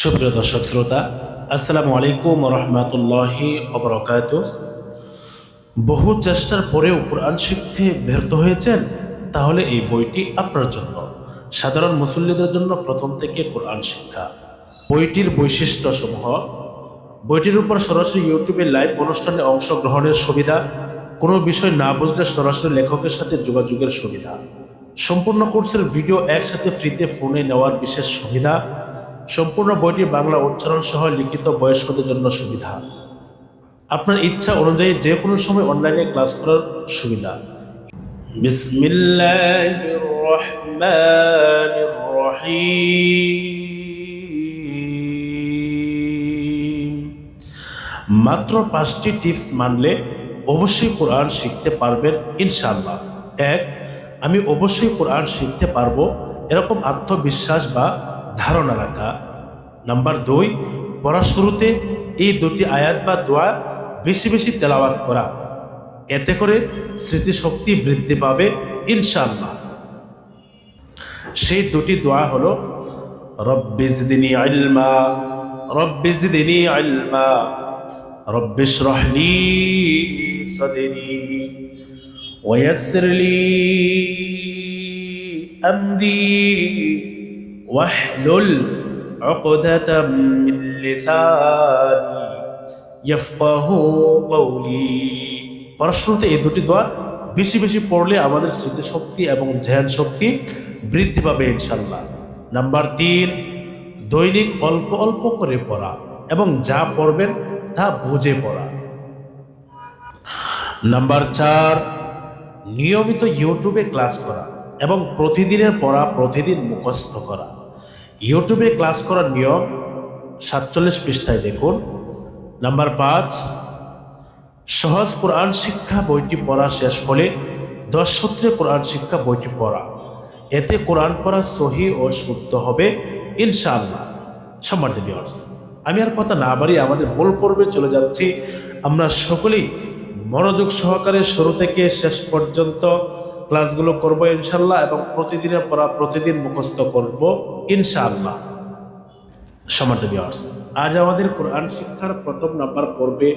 সুপ্রিয় দর্শক শ্রোতা, আসসালামু আলাইকুম রহমতুল্লাহি অবরকাত বহু চেষ্টার পরেও কোরআন শিখতে ব্যর্থ হয়েছেন, তাহলে এই বইটি আপনার জন্য। সাধারণ মুসল্লিদের জন্য প্রথম থেকে কোরআন শিক্ষা। বইটির বৈশিষ্ট্যসমূহ, বইটির উপর সরাসরি ইউটিউবে লাইভ অনুষ্ঠানে অংশগ্রহণের সুবিধা, কোনো বিষয় না বুঝলে সরাসরি লেখকের সাথে যোগাযোগের সুবিধা। সম্পূর্ণ কোর্সের ভিডিও একসাথে ফ্রিতে ফোনে নেওয়ার বিশেষ সুবিধা সম্পূর্ণ বইটি বাংলা উচ্চারণ সহ লিখিত বয়স্কদের জন্য সুবিধা। আপনার ইচ্ছা অনুযায়ী যে কোনো সময় অনলাইনে ক্লাস করার সুবিধা। মাত্র পাঁচটি টিপস মানলে অবশ্যই কোরআন শিখতে পারবেন ইনশাল্লাহ এক, আমি অবশ্যই কোরআন শিখতে পারব, এরকম আত্মবিশ্বাস বা ধারণা রাখা। নাম্বার দুই, পড়ার শুরুতে এই দুটি আয়াত বা দোয়া বেশি বেশি তেলাওয়াত করা। এতে করে স্মৃতিশক্তি বৃদ্ধি পাবে ইনশাল্লাহ সেই দুটি দোয়া হলো রব্বিজদিনী আলমা রব্বিজদিনী আলমা রব্বিশ রহলি ওয়াসরলি আমরি। واحلل عقدة من لساني يفقه قولي পড়াশুরুতে এই দুটি দোয়া বেশি বেশি পড়লে আমাদের স্মৃতিশক্তি এবং ধ্যান শক্তি বৃদ্ধি পাবে ইনশাল্লাহ নাম্বার তিন দৈনিক অল্প অল্প করে পড়া এবং যা পড়বেন তা বুঝে পড়া নাম্বার চার নিয়মিত ইউটিউবে ক্লাস করা এবং প্রতিদিনের পড়া প্রতিদিন মুখস্থ করা ইউটিউবে ক্লাস করার নিয়ম সাতচল্লিশ পৃষ্ঠায় দেখুন। নাম্বার পাঁচ, সহজ কোরআন শিক্ষা বইটি পড়া শেষ হলে দশ সূত্রে কোরআন শিক্ষা বইটি পড়া। এতে কোরআন পড়া সহি ও শুদ্ধ হবে, ইনশাআল্লাহ। সম্মানিত ভিউয়ার্স আমি আর কথা না বাড়ি আমাদের মূল পর্বে চলে যাচ্ছি। আমরা সকলেই মনোযোগ সহকারে শুরু থেকে শেষ পর্যন্ত ক্লাসগুলো করব ইনশাল্লাহ এবং প্রতিদিনের পড়া প্রতিদিন মুখস্থ করব ইনশাআল্লাহ। সম্মানিত ভিউয়ার্স আজ আমাদের কোরআন শিক্ষার প্রথম নাম্বার পর্বে,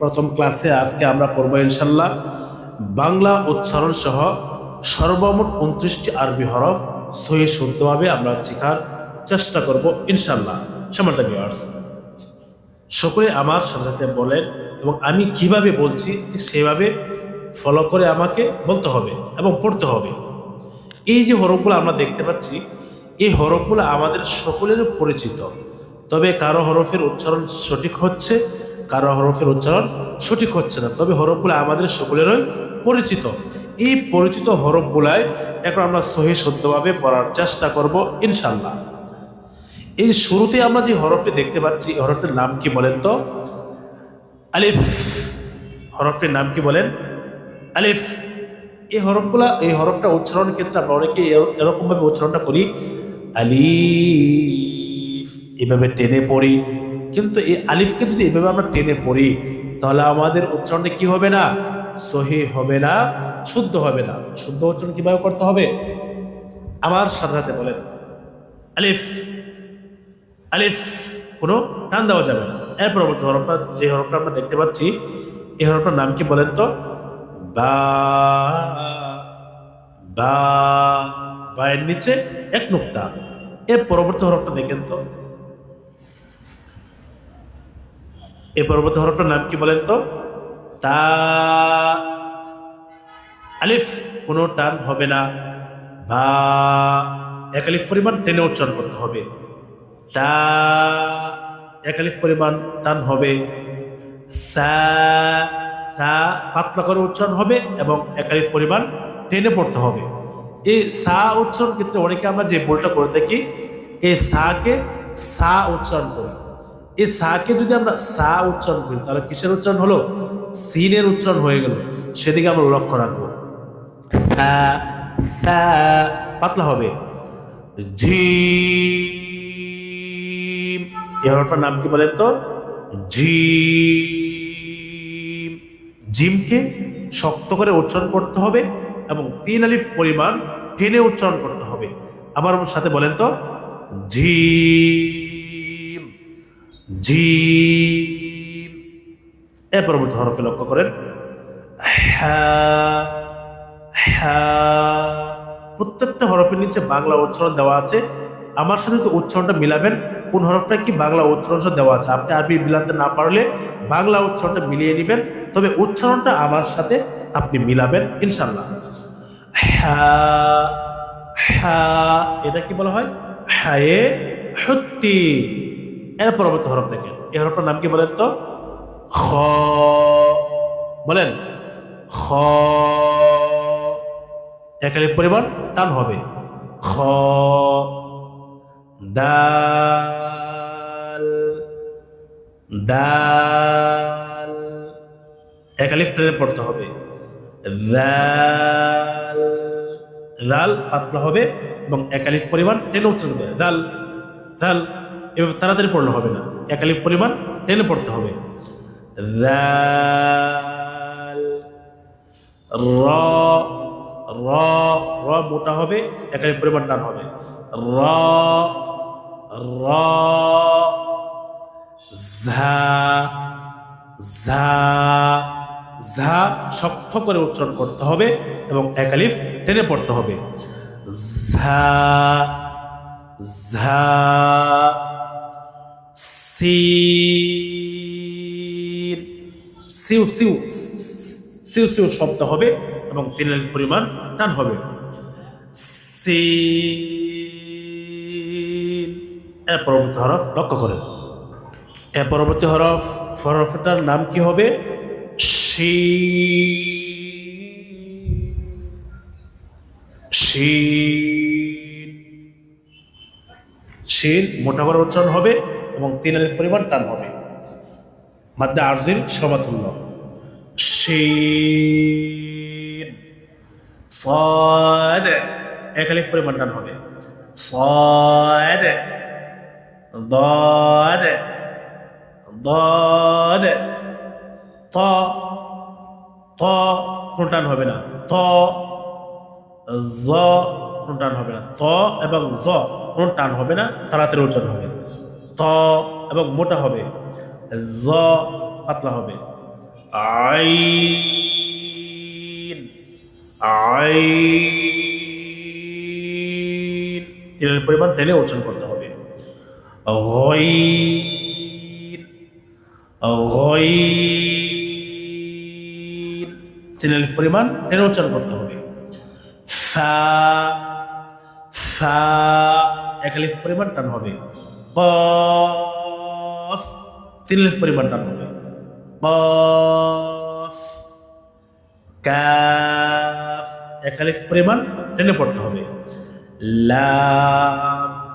প্রথম ক্লাসে আজকে আমরা পড়ব ইনশাল্লাহ বাংলা উচ্চারণ সহ সর্বমোট উনত্রিশটি আরবি হরফ সহি শুদ্ধভাবে আমরা শেখার চেষ্টা করব ইনশাল্লাহ সম্মানিত ভিউয়ার্স সকলে আমার সাথে সাথে বলেন এবং আমি কীভাবে বলছি সেভাবে ফলো করে আমাকে বলতে হবে এবং পড়তে হবে। এই যে হরফগুলো আমরা দেখতে পাচ্ছি, এই হরফগুলো আমাদের সকলেরও পরিচিত। তবে কারও হরফের উচ্চারণ সঠিক হচ্ছে, কারও হরফের উচ্চারণ সঠিক হচ্ছে না। তবে হরফগুলো আমাদের সকলেরই পরিচিত। এই পরিচিত হরফগুলায় এখন আমরা সহি শুদ্ধভাবে পড়ার চেষ্টা করব ইনশাল্লাহ এই শুরুতে আমরা যে হরফে দেখতে পাচ্ছি হরফের নাম কি বলেন তো? আলিফ। হরফটির নাম কি বলেন? আলিফ, এই হরফগুলা, এই হরফটা উচ্চারণের ক্ষেত্রে আমরা অনেকে এর- এরকমভাবে উচ্চারণটা করি, আলিফ, এভাবে টেনে পড়ি। কিন্তু এই আলিফকে যদি এভাবে আমরা টেনে পড়ি, তাহলে আমাদের উচ্চারণটা কি হবে না? সহি হবে না, শুদ্ধ হবে না। শুদ্ধ উচ্চারণ কীভাবে করতে হবে? আমার সাথে সাথে বলেন। আলিফ আলিফ, কোনো টান দেওয়া যাবে না। এর পরবর্তী হরফটা, যে হরফটা আমরা দেখতে পাচ্ছি, এই হরফটার নাম কি বলেন তো? বা বা বায়ের নিচে এক নুক্তা। এর পরবর্তী হরফটা দেখেন তো। এর পরবর্তী হরফটার নাম কি বলেন তো? তা, আলিফ কোনো টান হবে না। বা, এক আলিফ পরিমাণ টেনে উচ্চারণ করতে হবে। তা একালিফ পরিমাণ টান হবে। সা সা পাতলা করে উচ্চারণ হবে এবং একাধিক পরিমাণ টেনে পড়তে হবে। এই সা উচ্চারণ ক্ষেত্রে অনেকে আমরা যে ভুলটা করে থাকি, এই সাকে সা উচ্চারণ করি। এই সাকে যদি আমরা সা উচ্চারণ করি, তাহলে কিসের উচ্চারণ হলো? সিনের উচ্চারণ হয়ে গেল। সেদিকে আমরা লক্ষ্য রাখব। পাতলা হবে। এই হরফটার নাম কি বলেন তো? জিম জিমকে শক্ত করে উচ্চারণ করতে হবে এবং তিন আলিফ পরিমাণ টেনে উচ্চারণ করতে হবে। আমার সাথে বলেন তো ঝি ঝি এ পরবর্তী হরফে লক্ষ্য করেন হ্যাঁ হ্যাঁ। প্রত্যেকটা হরফের নিচে বাংলা উচ্চারণ দেওয়া আছে। আমার সাথে তো উচ্চারণটা মিলাবেন কোন হরফটা কি? বাংলা উচ্চারণ দেওয়া আছে। আপনি আরবি মিলাতে না পারলে বাংলা উচ্চারণটা মিলিয়ে নেবেন। তবে উচ্চারণটা আমার সাথে আপনি মিলাবেন ইনশাল্লাহ হ্যাঁ হ্যাঁ এটা কি বলা হয়? হায়ে হত্যি এর পরবর্তী হরফ দেখেন। এই হরফটার নাম কি বলেন তো? খ। বলেন, খ। একালিক পরিমাণ টান হবে। খ। দাল দাল। একালিফ টেনে পড়তে হবে। দাল দাল পাতলা হবে এবং একালিফ পরিমাণ টেনে উচ্চারণ হবে। দাল দাল। এভাবে তাড়াতাড়ি পড়লে হবে না। একালিফ পরিমাণ টেনে পড়তে হবে। দাল, র র র মোটা হবে একালিফ পরিমাণ টান হবে। র র, ঝা ঝা ঝা শক্ত করে উচ্চারণ করতে হবে এবং একালিফ টেনে পড়তে হবে। ঝা ঝা, সিন, সিউ সিউ সিউ সিউ শব্দ হবে এবং তিনের পরিমাণ টান হবে। সিন এর পরবর্তী হরফ লক্ষ্য করেন এর পরবর্তী হরফ, হরফটার নাম কি হবে? শি সি শিন মোটা করে উচ্চারণ হবে এবং তিন আলিফ পরিমাণ টান হবে। মাদ্দা আরজির সমাতুল্য শিন সাদ। এক আলিফ পরিমাণ টান হবে। সাদ। ضاد ضاد ط ত কোন টান হবে না ত জ কোন টান হবে না ত এবং জ কোন টান হবে না তাড়াতাড়ি উচ্চারণ হবে ত এবং মোটা হবে জ পাতলা হবে আইন আইন তিনের পরিমাণ টেনে উচ্চারণ করতে হবে গইন গইন তিন আলিফ পরিমাণ টেনে উচ্চারণ করতে হবে। ফা ফা, এক আলিফ পরিমাণ টান হবে। কফ, তিন আলিফ পরিমাণ টান হবে। কফ, কাফ, এক আলিফ পরিমাণ টেনে পড়তে হবে। লাম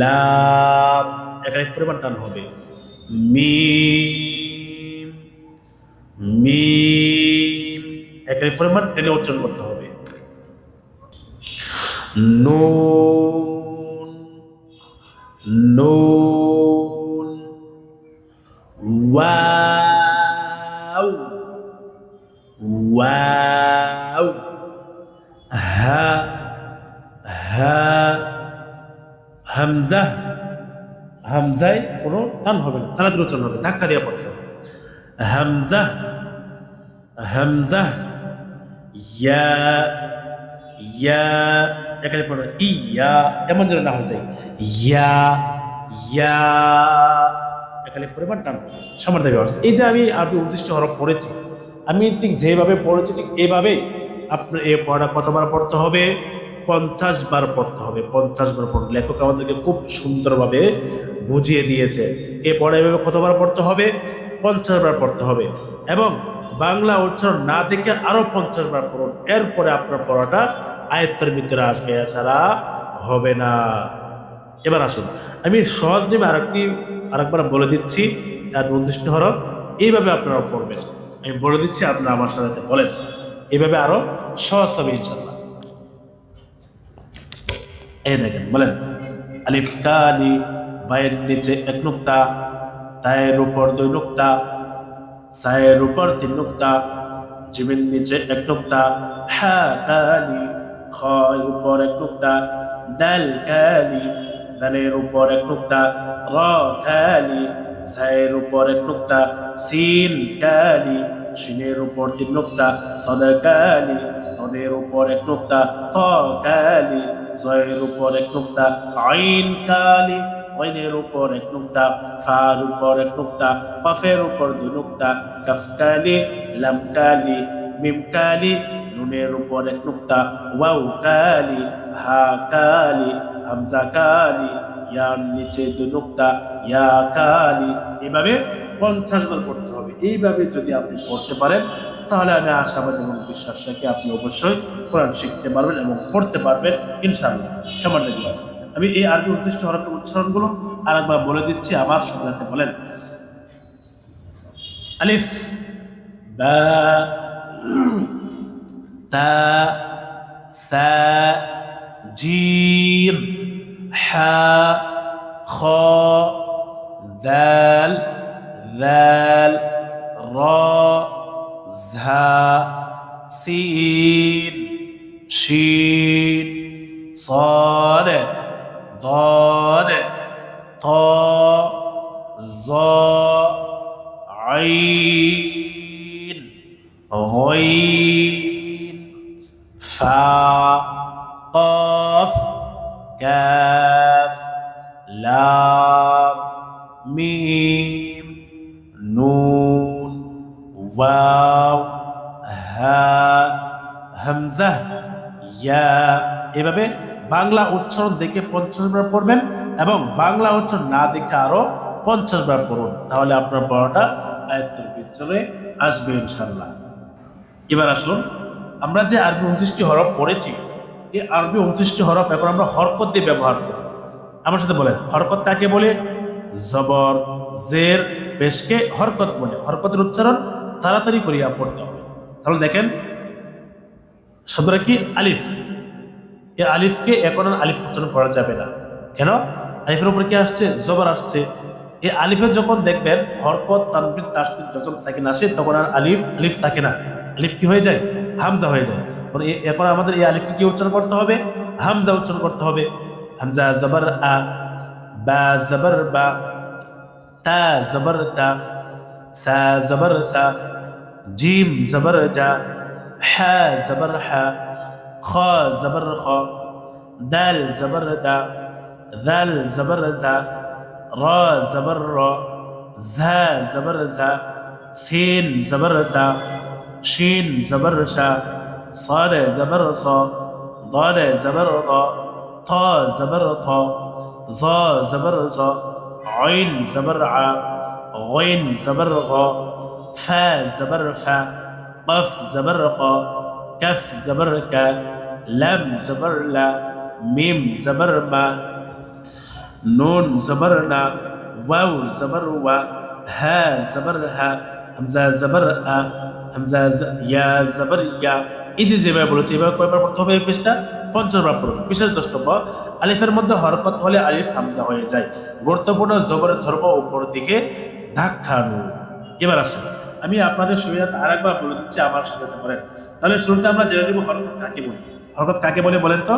লাম এক আলিফ পরিমাণ টান হবে। মিম মিম এক পরিমাণ টেনে উচ্চারণ করতে হবে। নুন নুন, ওয়াও ওয়াও, হা হা হামজা হামজায় কোনো টান হবে না তাড়াতাড়ি উচ্চারণ হবে ধাক্কা দিয়ে পড়তে হবে। হামজা হামজা, ইয়া ইয়া এখানে পড়বে, ইয়া, এমন যেন না হয়ে যায়, ইয়া ইয়া এখানে পরিমাণ টান হবে, সমান এই যে আমি আপনি উদ্দিষ্ট হরফ পড়েছি, আমি ঠিক যেভাবে পড়েছি, ঠিক এইভাবেই আপনার এই পড়াটা কতবার পড়তে হবে পঞ্চাশ বার পড়তে হবে, পঞ্চাশ বার পড়তে লেখক আমাদেরকে খুব সুন্দরভাবে বুঝিয়ে দিয়েছে। এ পড়া এভাবে কতবার পড়তে হবে? পঞ্চাশ বার পড়তে হবে। এবং বাংলা উচ্চারণ না দেখে আরও পঞ্চাশ বার পড়ুন। এরপরে আপনার পড়াটা আয়ত্তের ভিতরে আসবে, এছাড়া হবে না। এবার আসুন, আমি সহজ নিয়মে আরেকটি, আরেকবার বলে দিচ্ছি, তার নির্দিষ্ট হরফ এইভাবে আপনারা পড়বেন। আমি বলে দিচ্ছি, আপনারা আমার সাথে বলেন। এইভাবে আরও সহজ হবে ইনশাল্লাহ এই দেখেন বলেন, আলিফ কালি বায়ের নিচে এক নুক্তা, তায়ের উপর দুই নুক্তা, সায়ের উপর তিন নুক্তা, জিমের নিচে এক নুক্তা, হা কালি খয়ের উপর এক নুক্তা, দাল কালি দালের উপর এক নুক্তা, র কালি ঝায়ের উপর এক নুক্তা, সিন কালি শিনের উপর তিন নুক্তা, সদ কালি নদের উপর এক নুক্তা, ত কালি জয়ের উপর এক নুক্তা, আইন কালি ওয়াইনের উপর এক নুক্তা, ফার উপর এক নুক্তা, কফের উপর দুই নুক্তা, কফ কালি, লাম কালি, মিম কালি, নুনের উপর এক নুক্তা, ওয়াও কালি, হা কালি, হামজা কালি, ইয়ার নিচে দুই নুক্তা, ইয়া কালি। এভাবে পঞ্চাশ বার পড়তে হবে। এইভাবে যদি আপনি পড়তে পারেন তাহলে আমি আশাবাদী এবং বিশ্বাস রাখি আপনি অবশ্যই কোরআন শিখতে পারবেন এবং পড়তে পারবেন, ইনশাআল্লাহ। সমান্য আমি এই আরবি উদ্দিষ্ট হরফের উচ্চারণগুলো আরেকবার বলে দিচ্ছি, আবার সাথে বলেন। আলিফ, বা, তা, সা জি হা, খ, দাল দাল, রা زها سين شين صاد ضاد এভাবে বাংলা উচ্চারণ দেখে পঞ্চাশ বার পড়বেন এবং বাংলা উচ্চারণ না দেখে আরও পঞ্চাশ বার পড়ুন। তাহলে আপনার পড়াটা আয়ত্তের ভিতরে আসবে ইনশাল্লাহ এবার আসুন, আমরা যে আরবি উনত্রিশটি হরফ পড়েছি, এই আরবি উনত্রিশটি হরফ এখন আমরা হরকত দিয়ে ব্যবহার করি। আমার সাথে বলেন, হরকত কাকে বলে? জবর, জের, পেশকে হরকত বলে। হরকতের উচ্চারণ তাড়াতাড়ি করিয়া পড়তে হবে। তাহলে দেখেন, শব্দটা কি? আলিফ। এ আলিফকে এখন আর আলিফ উচ্চারণ করা যাবে না। কেন? আলিফের উপর কি আসছে? জবর আসছে। এই আলিফে যখন দেখবেন হরকত তানবির তাসবির যখন সাকিন আসে তখন আর আলিফ আলিফ থাকে না। আলিফ কি হয়ে যায়? হামজা হয়ে যায়। এখন আমাদের এই আলিফকে কি উচ্চারণ করতে হবে? হামজা উচ্চারণ করতে হবে। হামজা জবর আ, বা জবর বা, তা জবর তা, সা জবর সা, জিম জবর জা, হ্যা জবর হ্যা। خا زبر خا دال زبر دا ذال زبر ذا را زبر را زا زبر زا سين زبر سا شين زبر شا صاد زبر صا ضاد زبر ضا طا زبر طا ظا زبر ظا عين زبر ع غين زبر غا فا زبر فا قف زبر قا কফ জবর কা زبر জবর লা মিম জবর মা زبر জবর না زبر জবর ওয়া হা জবর همزة হামজা জবর আ হামজা ইয়া জবর ইয়া এই যে যেভাবে বলেছি, এভাবে কয়বার পড়তে হবে? এই পেশটা পঞ্চমবার পড়ুন। বিশেষ দ্রষ্টব্য, আলিফের মধ্যে হরকত হলে আলিফ হামজা হয়ে যায়। গুরুত্বপূর্ণ জবরের ধর্ম উপর দিকে ধাক্কানো। এবার আসেন আমি আপনাদের সুবিধাতে আরেকবার বলে দিচ্ছি আমার সাথে করেন তাহলে শুরুতে আমরা জেনে নিব হরকত কাকে বলি। হরকত কাকে বলে বলেন তো?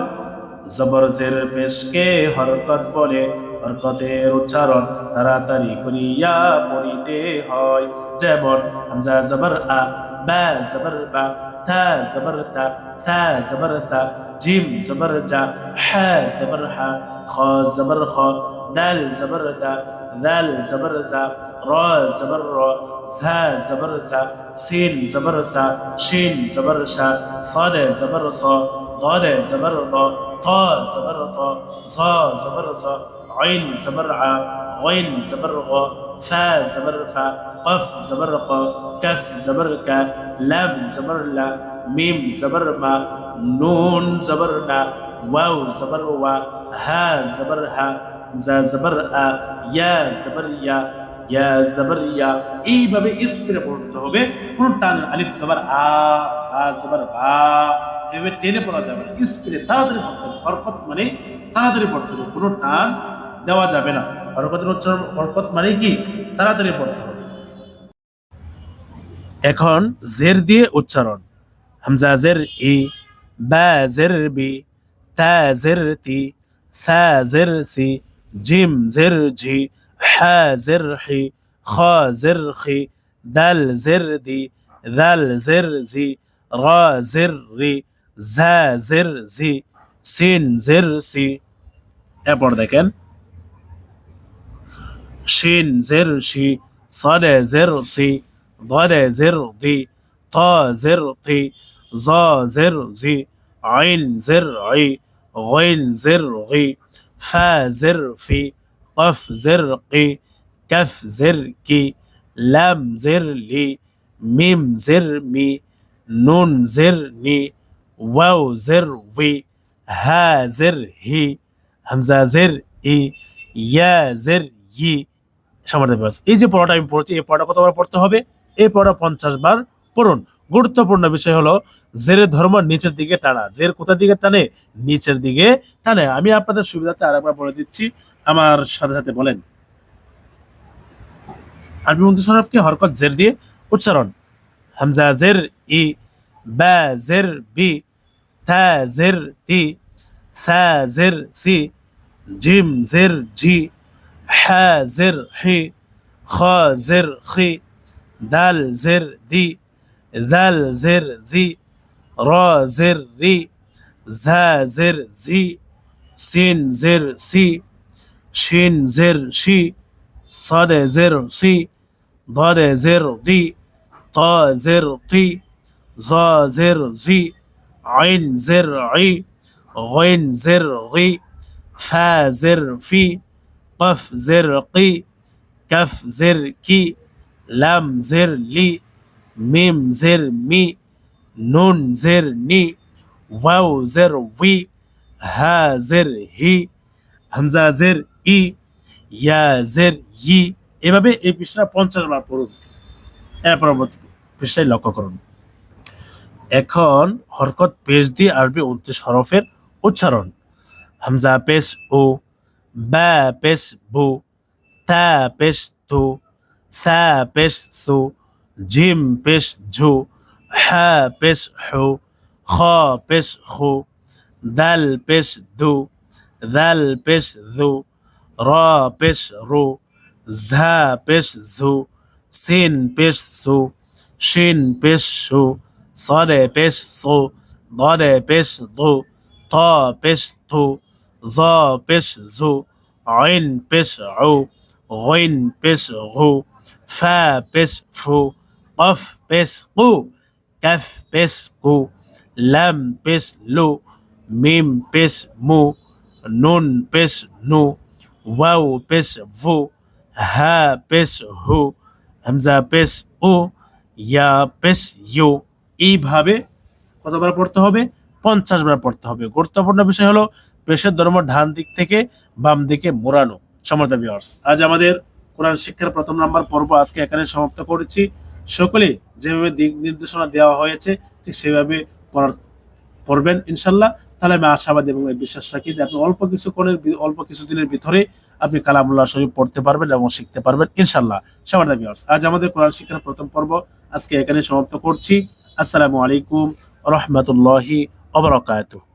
জবর জের পেশকে হরকত বলে, হরকতের উচ্চারণ তাড়াতাড়ি করিয়া পড়িতে হয়। যেমন, হামজা জবর আ, বা জবর বা তা জবর তা সা জবর সা জিম জবর জা হা জবর হা, খ জবর খ دال زبر دا ذال زبر دا را زبر را زا زبر زا سین زبر سا شین زبر شا صاد زبر صا ضاد زبر ضا طا زبر طا ظا زبر ظا عین زبر ع غین زبر غا فا زبر فا قف زبر قا كف زبر كا لام زبر لا ميم زبر ما نون زبر نا واو زبر وا ها زبر ها যা জবর আ, ইয়া জবর ইয়া ইয়া ইয়া, এইভাবে ইসমে পড়তে হবে। কোন টান আলিফ সবার আ আ বা, এভাবে টেনে পড়া যাবে না। ইসমে তাড়াতাড়ি পড়তে হবে। হরকত মানে তাড়াতাড়ি পড়তে হবে। কোনো টান দেওয়া যাবে না। হরকতের উচ্চারণ, হরকত মানে কি? তাড়াতাড়ি পড়তে হবে। এখন জের দিয়ে উচ্চারণ। হামজা জের ই, বা জের বি, তা জের তি, সা জের সি জিম জের ঝি হ্যা জের হি খ জের খি দাল জের দি দাল জের জি র জের রি ঝা জের ঝি সিন জের সি এরপর দেখেন শিন জের শি صاد زر سي ضاد زر ضي طا زر طي ظا زر زي عين زر عي غين زر غي ফা জের ফি কফ জের কি কফ জের কি লাম জের লি মিম জের মি নুন জের নি ওয়াও জের উই হা জের হি হামজা জের ই ইয়া জের ই সমাধান এই যে পড়াটা আমি পড়ছি, এই পড়াটা কতবার পড়তে হবে? এই পড়া পঞ্চাশ বার পড়ুন। গুরুত্বপূর্ণ বিষয় হলো জেরের ধর্ম নিচের দিকে টানা। জের কোথার দিকে টানে? নিচের দিকে টানে। আমি আপনাদের সুবিধাতে আরেকবার বলে দিচ্ছি। আমার সাথে সাথে বলেন। আরবি মুন্তুসরফকে হরকত জের দিয়ে উচ্চারণ। হামজা জের ই, বা জের বি তা জের তি, সা জের সি, জিম জের জি, হা জের হি, খ জের খি, দাল জের দি ذل زر ذي را زر ري ذا زر زي سين زر سي شين زر شي صاد زر سي ضاد زر دي طا زر طي ظا زر زي عين زر عي غين زر غي فا زر في قف زر قي كف زر كي لم زر لي. মিম জের মি, নুন জের নি, ওয়াও জের উই, হা জের হি, হামজা জের ই, ইয়া জের ই। এভাবে এই পৃষ্ঠা পঞ্চাশ বার পড়ুন। এর পৃষ্ঠায় লক্ষ্য করুন। এখন হরকত পেশ দিয়ে আরবি উনত্রিশ হরফের উচ্চারণ। হামজা পেশ ও বা পেশ বু, তা পেশ তু, সা পেশ সু জিম পেশ ঝু হা পেশ হু খ পেশ খু দাল পেশ দু দাল পেশ দু র পেশ রু ঝা পেশ ঝু সিন পেশ সু শিন পেশ সু صاد পেশ সু ضاد পেশ দু ত পেশ থু ظ পেশ ঝু عين পেশ عو غين পেশ غو فا পেশ ফু কফ পেস কু ক্যাফ পেস কু, ল্যাম পেস লু, মিম পেস মু, নুন পেস নু, ওয়াও পেস ভু হা পেস হু, হামজা পেস ও ইয়া পেস ইউ। এইভাবে কতবার পড়তে হবে? পঞ্চাশ বার পড়তে হবে। গুরুত্বপূর্ণ বিষয় হলো পেশের ধর্ম ডান দিক থেকে বাম দিকে মোড়ানো। সমর্থ ভিওর্স আজ আমাদের কোরআন শিক্ষার প্রথম নাম্বার পর্ব আজকে এখানে সমাপ্ত করেছি। সকলে যেভাবে দিক নির্দেশনা দেওয়া হয়েছে, ঠিক সেভাবে পড়ার পড়বেন ইনশাল্লাহ। তাহলে আমি আশাবাদী এবং বিশ্বাস রাখি যে আপনি অল্প কিছু কোণের অল্প কিছু দিনের ভিতরে আপনি কালামুল্লাহ শরীফ পড়তে পারবেন এবং শিখতে পারবেন ইনশাল্লাহ। সবার ভিউয়ার্স আজ আমাদের কোরআন শিক্ষার প্রথম পর্ব আজকে এখানে সমাপ্ত করছি। আসসালামু আলাইকুম রহমতুল্লাহি অবরকাতুহ